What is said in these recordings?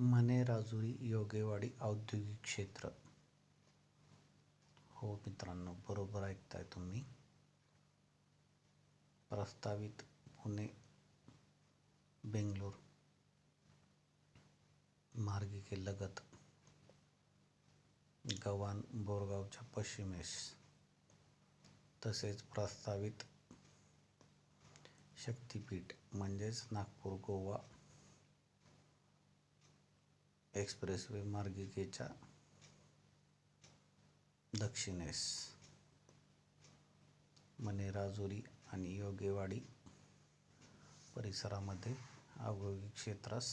मने राजुरी योगेवाडी औद्योगिक क्षेत्र. हो मित्रांनो बरोबर ऐकताय तुम्ही. प्रस्तावित पुणे बेंगलोर मार्गिकेलगत गव्हाण बोरगावच्या पश्चिमेस. तसेच प्रस्तावित शक्तिपीठ म्हणजेच नागपूर गोवा एक्सप्रेसवे मार्गिकेच्या दक्षिणेस. मनेराजुरी आणि योगेवाडी परिसरामध्ये औद्योगिक क्षेत्रास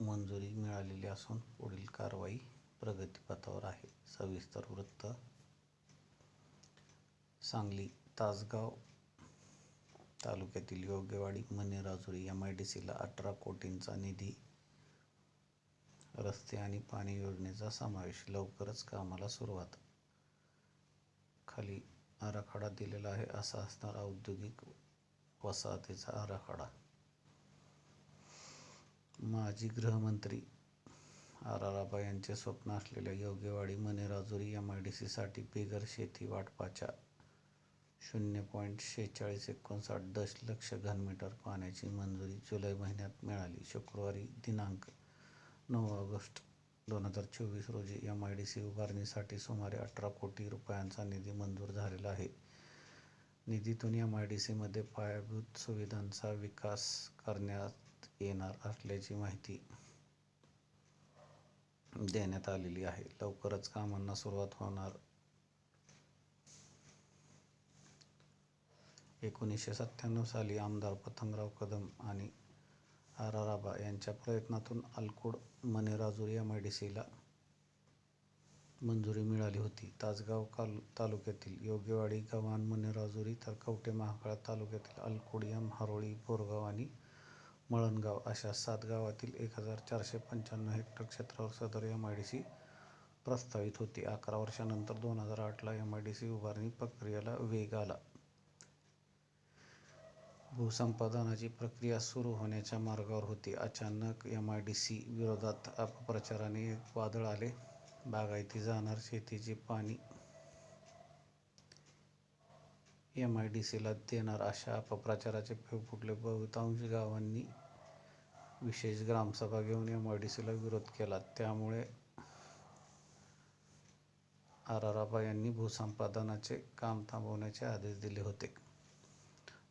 मंजुरी मिळालेली असून पुढील कारवाई प्रगतीपथावर आहे. सविस्तर वृत्त सांगली तासगाव तालुक्यातील Yogewadi Manerajuri M I D सीला अठरा कोटींचा निधी रस्ते आणि पाणी योजनेचा समावेश लवकरच कामाला सुरुवात. खाली आराखडा दिलेला आहे असा असणारा औद्योगिक वसाहतीचा आराखडा. माजी गृहमंत्री आर आर आबा यांचे स्वप्न असलेल्या Yogewadi Manerajuri M I D सीसाठी बिगर शेती वाटपाच्या शून्य पॉईंट शेहेचाळीस एकोणसाठ दशलक्ष घनमीटर पाण्याची मंजुरी जुलै महिन्यात मिळाली. शुक्रवारी दिनांक नऊ ऑगस्ट दोन हजार चोवीस रोजी एम आय डी सी उभारणीसाठी सुमारे अठरा कोटी रुपयांचा निधी मंजूर झालेला आहे. निधीतून एम आय डी सीमध्ये पायाभूत सुविधांचा विकास करण्यात येणार असल्याची माहिती देण्यात आलेली आहे. लवकरच कामांना सुरुवात होणार एकोणीसशे सत्त्याण्णव साली आमदार पतंगराव कदम आणि आर आर आबा यांच्या प्रयत्नातून Alkud Manerajur M I D सीला मंजुरी मिळाली होती. तासगाव काल तालुक्यातील योगेवाडी गव्हाण मनेराजुरी तर कवटे महाकाळ तालुक्यातील अलकुड यम हरोळी बोरगाव आणि मळणगाव अशा सात गावातील एक हजार चारशे पंच्याण्णव हेक्टर क्षेत्रावर सदर एम आय डी सी प्रस्तावित होती. अकरा वर्षानंतर दोन हजार आठला एम आय डी सी उभारणी प्रक्रियेला वेग आला. भूसंपादनाची प्रक्रिया सुरू होण्याच्या मार्गावर होती. अचानक एम आय डी सी विरोधात अपप्रचाराने एक वादळ आले. बागायती जाणार शेतीचे पाणी एम आय डी सीला देणार अशा अपप्रचाराचे फेव फुटले. बहुतांश गावांनी विशेष ग्रामसभा घेऊन एम आय डी सीला विरोध केला. त्यामुळे आर आर यांनी भूसंपादनाचे काम थांबवण्याचे आदेश दिले होते.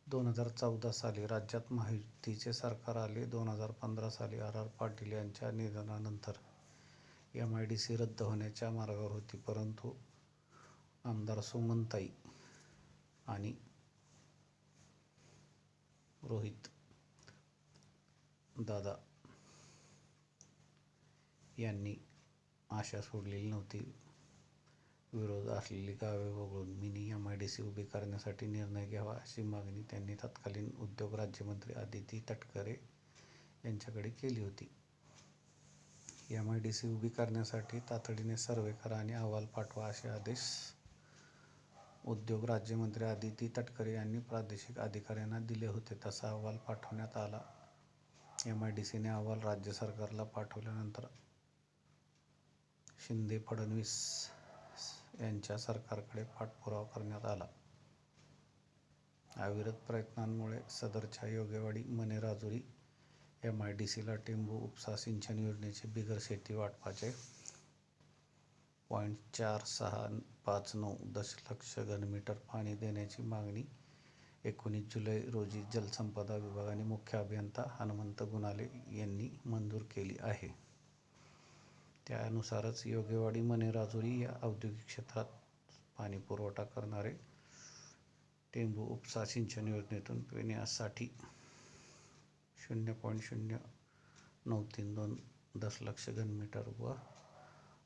दोन हजार चौदा साली राज्यात महायुतीचे सरकार आले. दोन हजार पंधरा साली आर आर पाटील यांच्या निधनानंतर एम आय डी सी रद्द होण्याच्या मार्गावर होती. परंतु आमदार सुमनताई आणि रोहित दादा यांनी आशा सोडलेली नव्हती. विरोध असलेली गावे वगळून mini M I D C उभी करण्यासाठी निर्णय घ्यावा अशी मागणी त्यांनी तत्कालीन उद्योग राज्यमंत्री आदिती तटकरे यांच्याकडे केली होती. एम आय डी सी उभी करण्यासाठी तातडीने सर्वे करा आणि अहवाल पाठवा असे आदेश उद्योग राज्यमंत्री आदिती तटकरे यांनी प्रादेशिक अधिकाऱ्यांना दिले होते. तसा अहवाल पाठवण्यात आला. एम आय डी सीने अहवाल राज्य सरकारला पाठवल्यानंतर शिंदे फडणवीस यांच्या सरकारकडे पाठपुरावा करण्यात आला. अविरत प्रयत्नांमुळे सदरच्या Yogewadi Manerajuri M I D सीला टेंबू उपसा सिंचन योजनेचे बिगर शेती वाटपाचे पॉईंट चार सहा पाच नऊ दशलक्ष घनमीटर पाणी देण्याची मागणी एकोणीस जुलै रोजी जलसंपदा विभागाने मुख्य अभियंता हनुमंत गुणाले यांनी मंजूर केली आहे. त्यानुसारच योगेवाडी मनेराजुरी या औद्योगिक क्षेत्रात पाणी पुरवठा करणारे टेंबू उपसा सिंचन योजनेतून पिण्यासाठी शून्य पॉईंट शून्य नऊ तीन दोन दशलक्ष घनमीटर व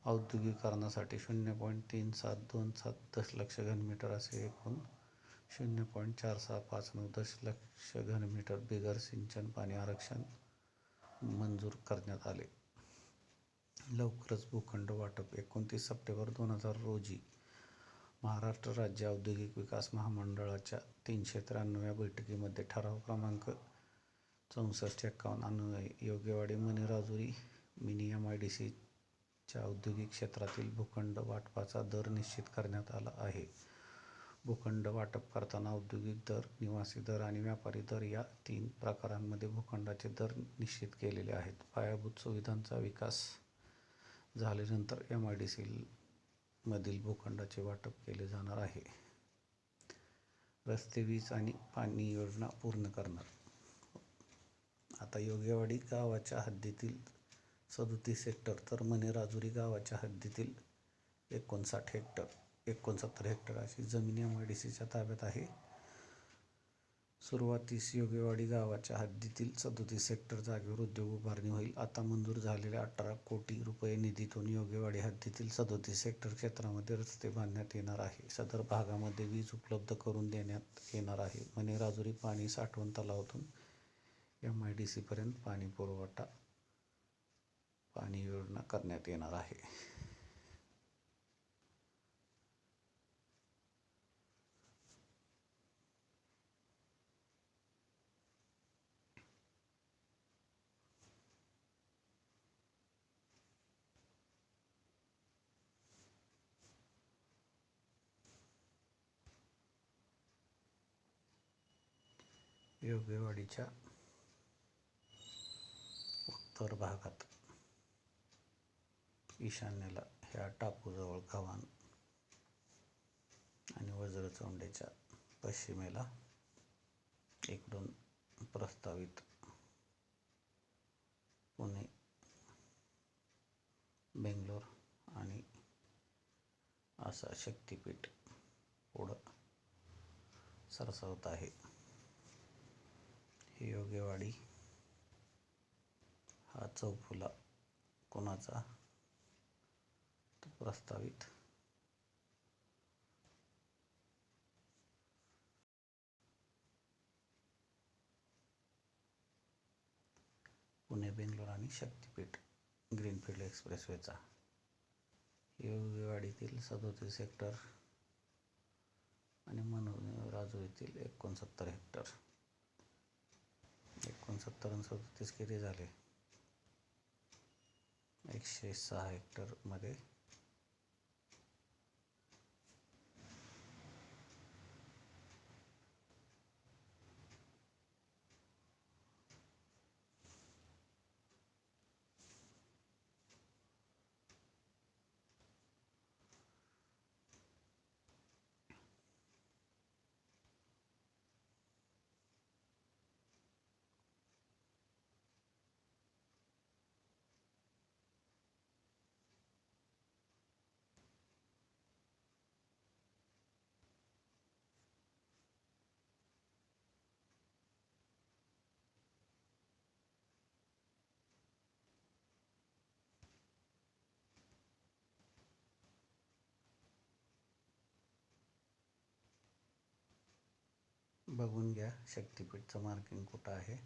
औद्योगिकरणासाठी शून्य पॉईंट तीन सात दोन सात दशलक्ष घनमीटर असे एकूण शून्य पॉईंट चार सहा पाच नऊ दशलक्ष घनमीटर बिगर सिंचन पाणी आरक्षण मंजूर करण्यात आले. लवकरच भूखंड वाटप एकोणतीस सप्टेंबर दोन हजार रोजी महाराष्ट्र राज्य औद्योगिक विकास महामंडळाच्या तीनशे त्र्याण्णव्या बैठकीमध्ये ठराव क्रमांक चौसष्ट एक्कावन्न अन्वये Yogewadi Manerajuri mini M I D सीच्या औद्योगिक क्षेत्रातील भूखंड वाटपाचा दर निश्चित करण्यात आला आहे. भूखंड वाटप करताना औद्योगिक दर, निवासी दर आणि व्यापारी दर या तीन प्रकारांमध्ये भूखंडाचे दर निश्चित केलेले आहेत. पायाभूत सुविधांचा विकास झाल्यानंतर एम आय डी सीमधील भूखंडाचे वाटप केले जाणार आहे. रस्ते, वीज आणि पाणी योजना पूर्ण करणार. आता योग्यवाडी गावाच्या हद्दीतील सदोतीस हेक्टर तर मने राजुरी गावाच्या हद्दीतील एकोणसाठ हेक्टर एकोणसत्तर हेक्टर अशी जमीन एम आय डी सीच्या ताब्यात आहे. सुरुवातीस योगेवाडी गावाच्या हद्दीतील सदोतीस हेक्टर जागेवर उद्योग उभारणी होईल. आता मंजूर झालेल्या अठरा कोटी रुपये निधीतून योगेवाडी हद्दीतील सदोतीस हेक्टर क्षेत्रामध्ये रस्ते बांधण्यात येणार आहे. सदर भागामध्ये वीज उपलब्ध करून देण्यात येणार आहे. मणेराजुरी पाणी साठवण तलावातून एम आय डी सीपर्यंत पाणी पुरवठा पाणी योजना करण्यात येणार आहे. योग्यवाडीच्या उत्तर भागात ईशान्येला ह्या टापूजवळ गव्हाण आणि वज्रचोंडेच्या पश्चिमेला इकडून प्रस्तावित पुणे, बेंगलोर आणि असा शक्तिपीठ पुढं सरसावत आहे. योगेवाडी हा चौफुला कुणाचा प्रस्तावित पुणे, बेंगलोर आणि शक्तिपीठ ग्रीनफील्ड एक्सप्रेसवेचा. योगेवाडीतील सदोतीस हेक्टर आणि मनोरंजन राजू येथील एकोणसत्तर हेक्टर. एकोणसत्तर आणि सदतीस किती झाले? एकशे सहा हेक्टरमध्ये बघून घ्या. शक्तिपीठचं मार्किंग कुठं आहे.